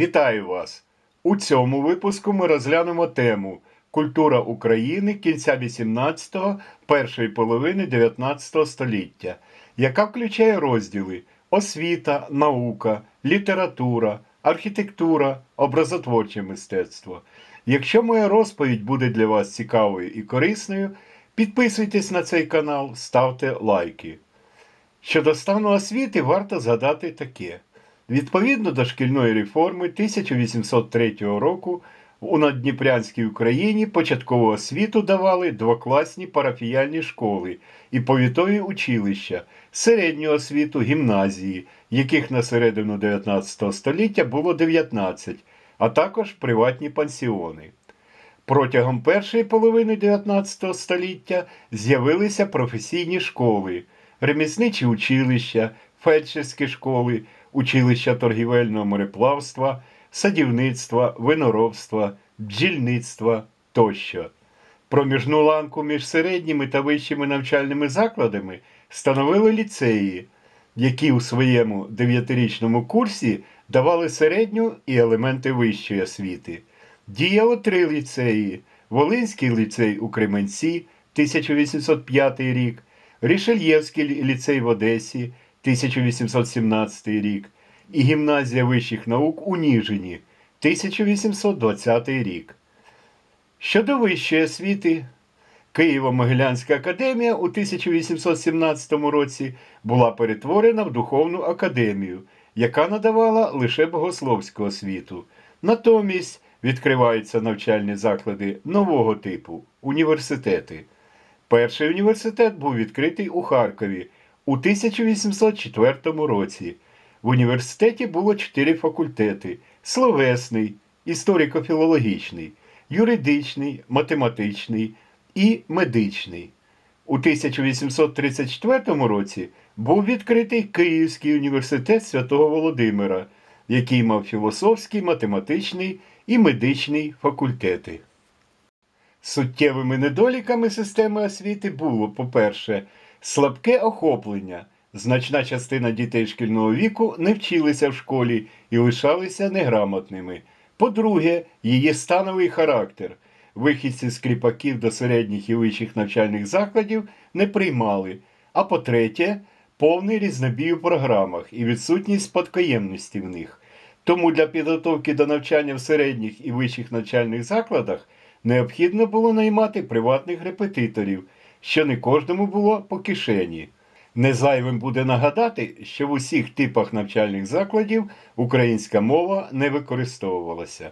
Вітаю вас! У цьому випуску ми розглянемо тему Культура України кінця 18-го, першої половини 19 століття, яка включає розділи освіта, наука, література, архітектура, образотворче мистецтво. Якщо моя розповідь буде для вас цікавою і корисною, підписуйтесь на цей канал, ставте лайки. Щодо стану освіти варто згадати таке. Відповідно до шкільної реформи 1803 року у Наддніпрянській Україні початкову освіту давали двокласні парафіяльні школи і повітові училища, середню освіту гімназії, яких на середину 19 століття було 19, а також приватні пансіони. Протягом першої половини 19 століття з'явилися професійні школи, ремісничі училища, фельдшерські школи, училища торгівельного мореплавства, садівництва, виноробства, бджільництва тощо. Проміжну ланку між середніми та вищими навчальними закладами становили ліцеї, які у своєму дев'ятирічному курсі давали середню і елементи вищої освіти. Діяло три ліцеї: Волинський ліцей у Кременці 1805 рік, Рішельєвський ліцей в Одесі 1817 рік і Гімназія вищих наук у Ніжині 1820 рік. Щодо вищої освіти, Києво-Могилянська академія у 1817 році була перетворена в духовну академію, яка надавала лише богословську освіту. Натомість відкриваються навчальні заклади нового типу університети. Перший університет був відкритий у Харкові у 1804 році. В університеті було чотири факультети: словесний, історико-філологічний, юридичний, математичний і медичний. У 1834 році був відкритий Київський університет святого Володимира, який мав філософський, математичний і медичний факультети. Суттєвими недоліками системи освіти було, по-перше, слабке охоплення. Значна частина дітей шкільного віку не вчилися в школі і лишалися неграмотними. По-друге, її становий характер. Вихідці з кріпаків до середніх і вищих навчальних закладів не приймали. А по-третє, повний різнобій у програмах і відсутність спадкоємності в них. Тому для підготовки до навчання в середніх і вищих навчальних закладах необхідно було наймати приватних репетиторів, що не кожному було по кишені. Незайвим буде нагадати, що в усіх типах навчальних закладів українська мова не використовувалася.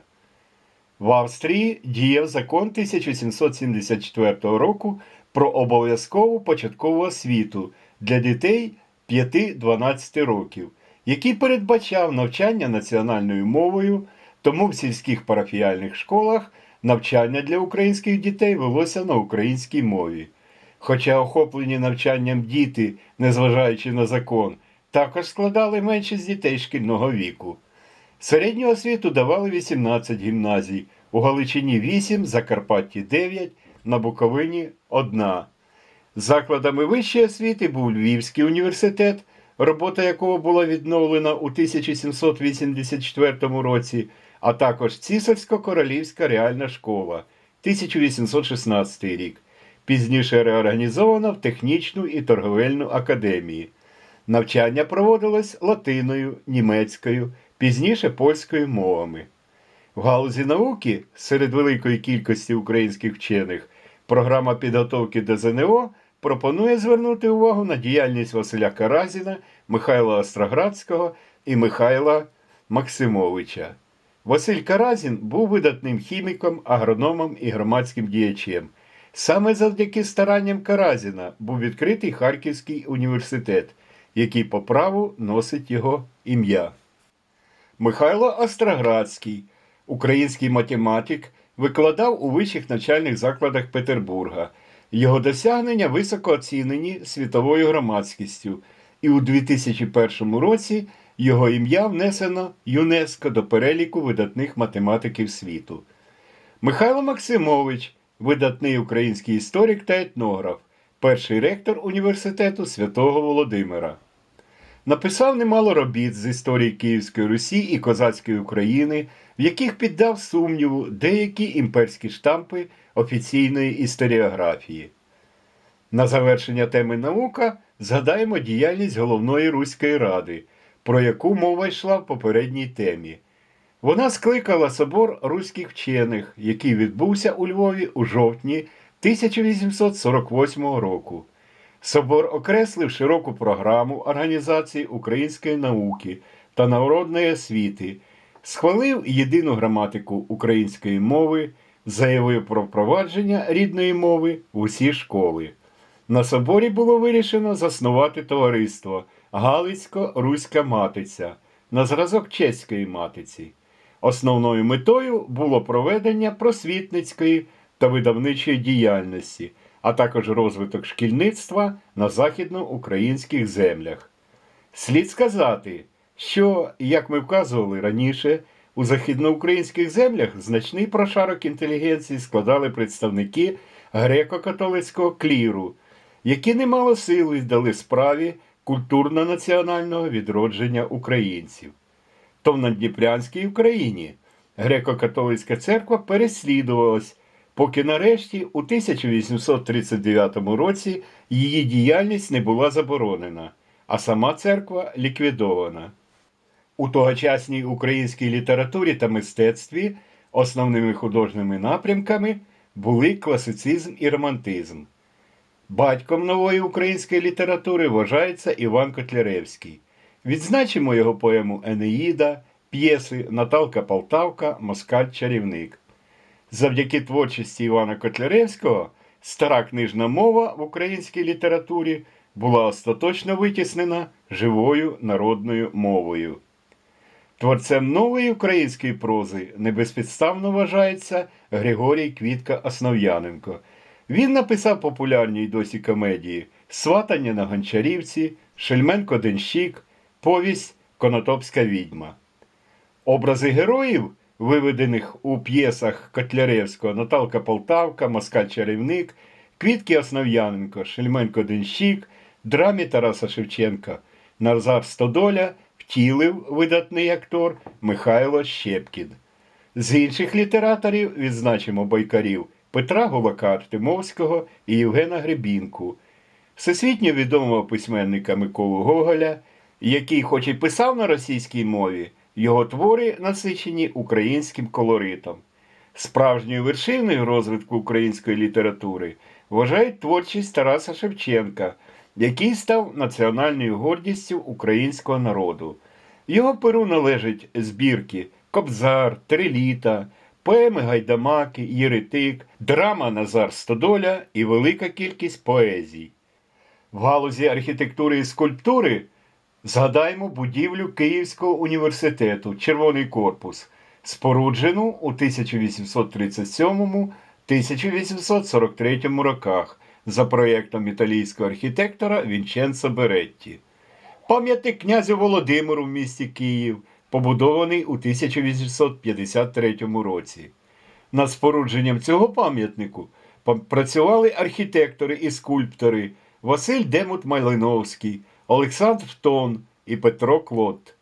В Австрії діяв закон 1774 року про обов'язкову початкову освіту для дітей 5-12 років, який передбачав навчання національною мовою, тому в сільських парафіяльних школах навчання для українських дітей велося на українській мові. Хоча охоплені навчанням діти, незважаючи на закон, також складали меншість дітей шкільного віку. Середню освіту давали 18 гімназій, у Галичині 8, Закарпатті 9, на Буковині 1. Закладами вищої освіти був Львівський університет, робота якого була відновлена у 1784 році, а також Цісарсько-Королівська реальна школа 1816 рік пізніше реорганізована в технічну і торговельну академії. Навчання проводилось латиною, німецькою, пізніше польською мовами. В галузі науки серед великої кількості українських вчених програма підготовки до ЗНО пропонує звернути увагу на діяльність Василя Каразіна, Михайла Остроградського і Михайла Максимовича. Василь Каразін був видатним хіміком, агрономом і громадським діячем. Саме завдяки старанням Каразіна був відкритий Харківський університет, який по праву носить його ім'я. Михайло Остроградський, український математик, викладав у вищих навчальних закладах Петербурга. Його досягнення високо оцінені світовою громадськістю, і у 2001 році його ім'я внесено ЮНЕСКО до переліку видатних математиків світу. Михайло Максимович видатний український історик та етнограф, перший ректор університету святого Володимира. Написав немало робіт з історії Київської Русі і Козацької України, в яких піддав сумніву деякі імперські штампи офіційної історіографії. На завершення теми наука згадаємо діяльність Головної Руської Ради, про яку мова йшла в попередній темі. Вона скликала собор руських вчених, який відбувся у Львові у жовтні 1848 року. Собор окреслив широку програму організації української науки та народної освіти, схвалив єдину граматику української мови, заявив про впровадження рідної мови в усі школи. На соборі було вирішено заснувати товариство Галицько-Руська Матиця на зразок чеської матиці. Основною метою було проведення просвітницької та видавничої діяльності, а також розвиток шкільництва на західноукраїнських землях. Слід сказати, що, як ми вказували раніше, у західноукраїнських землях значний прошарок інтелігенції складали представники греко-католицького кліру, які немало сил віддали справі культурно-національного відродження українців. То в Надніпрянській Україні греко-католицька церква переслідувалась, поки нарешті у 1839 році її діяльність не була заборонена, а сама церква ліквідована. У тогочасній українській літературі та мистецтві основними художніми напрямками були класицизм і романтизм. Батьком нової української літератури вважається Іван Котляревський. Відзначимо його поему Енеїда, п'єси Наталка Полтавка, Москаль Чарівник. Завдяки творчості Івана Котляревського стара книжна мова в українській літературі була остаточно витіснена живою народною мовою. Творцем нової української прози небезпідставно вважається Григорій Квітка Основ'яненко. Він написав популярні й досі комедії Сватання на Гончарівці, Шельменко Денщик, Повість Конотопська відьма. Образи героїв, виведених у п'єсах Котляревського Наталка Полтавка, Москаль Чарівник, Квітки Основ'яненко, Шельменко Денщик, драмі Тараса Шевченка, Назар Стодоля втілив видатний актор Михайло Щепкін. З інших літераторів відзначимо байкарів Петра Гулака Артемовського і Євгена Гребінку, всесвітньо відомого письменника Миколу Гоголя, який, хоч і писав на російській мові, його твори насичені українським колоритом. Справжньою вершиною розвитку української літератури вважають творчість Тараса Шевченка, який став національною гордістю українського народу. Його перу належать збірки Кобзар, Триліта, поеми Гайдамаки, Єретик, драма Назар Стодоля і велика кількість поезій. В галузі архітектури і скульптури згадаємо будівлю Київського університету Червоний корпус, споруджену у 1837-1843 роках за проєктом італійського архітектора Вінченцо Беретті. Пам'ятник князю Володимиру в місті Київ, побудований у 1853 році. Над спорудженням цього пам'ятнику працювали архітектори і скульптори Василь Демут Малиновський, Олександр Тон і Петро Клот.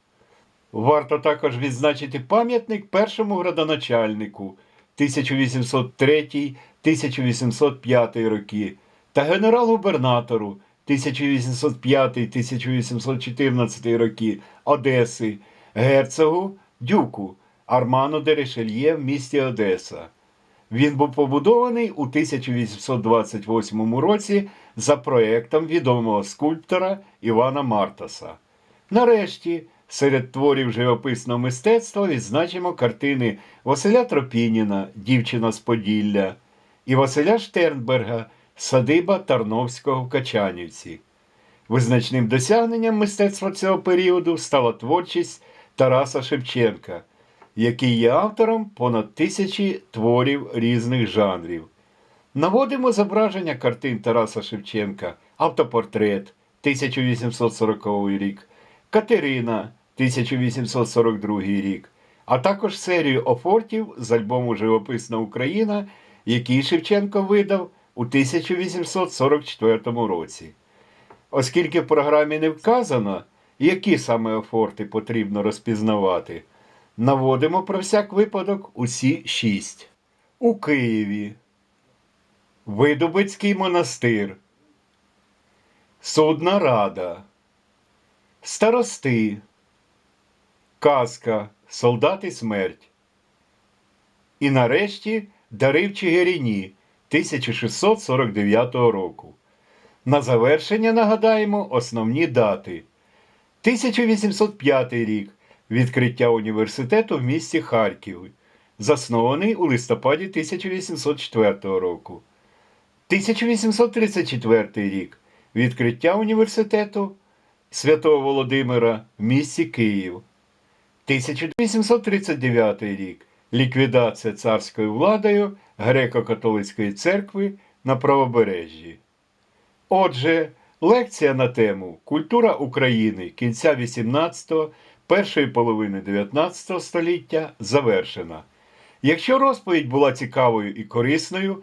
Варто також відзначити пам'ятник першому градоначальнику 1803-1805 роки та генерал-губернатору 1805-1814 роки Одеси, герцогу Дюку Арману де Ришельє в місті Одеса. Він був побудований у 1828 році за проєктом відомого скульптора Івана Мартаса. Нарешті, серед творів живописного мистецтва відзначимо картини Василя Тропініна Дівчина з Поділля і Василя Штернберга Садиба Тарновського в Качанівці. Визначним досягненням мистецтва цього періоду стала творчість Тараса Шевченка, який є автором понад тисячі творів різних жанрів. Наводимо зображення картин Тараса Шевченка, автопортрет 1840 рік, Катерина 1842 рік, а також серію офортів з альбому Живописна Україна, який Шевченко видав у 1844 році. Оскільки в програмі не вказано, які саме форти потрібно розпізнавати. Наводимо про всяк випадок усі шість. У Києві. Видубицький монастир. Судна Рада. Старости. Казка. Солдат і смерть. І нарешті Дари в Чигирині 1649 року. На завершення нагадаємо основні дати. 1805 рік відкриття університету в місті Харків, заснований у листопаді 1804 року. 1834 рік відкриття університету Святого Володимира в місті Київ. 1839 рік ліквідація царською владою греко-католицької церкви на правобережжі. Отже, лекція на тему Культура України кінця 18-го, першої половини 19 століття завершена. Якщо розповідь була цікавою і корисною,